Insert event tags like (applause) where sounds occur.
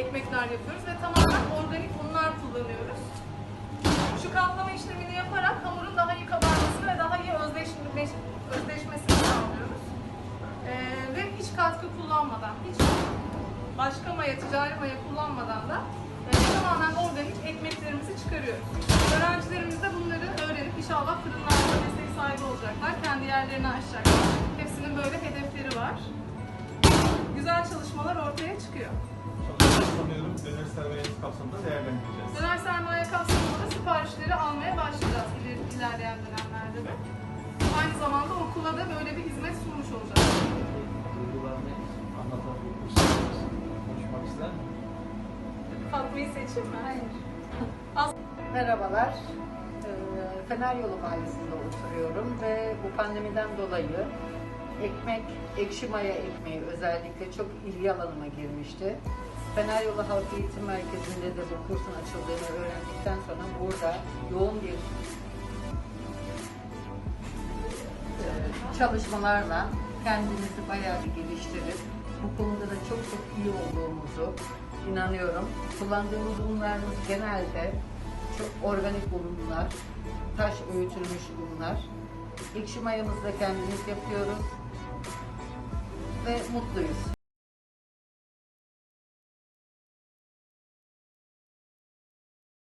ekmekler yapıyoruz ve tamamen organik unlar kullanıyoruz. Şu kaplama işlemini yaparak hamurun daha iyi kabarmasını ve daha iyi özdeşme, özdeşmesini sağlıyoruz. Ee, ve hiç katkı kullanmadan, hiç başka maya, ticari maya kullanmadan da e, tamamen organik ekmeklerimizi çıkarıyoruz. Öğrencilerimiz de bunları öğrenip inşallah fırınlarda meslek sahibi olacaklar, kendi yerlerini açacaklar. Hepsinin böyle hedefleri var. Güzel çalışmalar ortaya çıkıyor. Döner sermayeniz kapsamında değerlendireceğiz. Döner sermaye kapsamında siparişleri almaya başlayacağız iler- ilerleyen dönemlerde de. Aynı zamanda okula da böyle bir hizmet sunmuş olacağız. duygularını misiniz? Konuşmak ister? Fatma'yı seçeyim mi? Hayır. (laughs) Merhabalar. Ee, Fener Yolu Mahallesi'nde oturuyorum ve bu pandemiden dolayı ekmek, ekşi maya ekmeği özellikle çok ilgi alanıma girmişti. Fener Yolu Halk Eğitim Merkezi'nde de bu kursun açıldığını öğrendikten sonra burada yoğun bir e, çalışmalarla kendimizi bayağı bir geliştirip bu konuda da çok çok iyi olduğumuzu inanıyorum. Kullandığımız unlarımız genelde çok organik unlar, taş öğütülmüş unlar. Ekşi mayamızı da kendimiz yapıyoruz ve mutluyuz.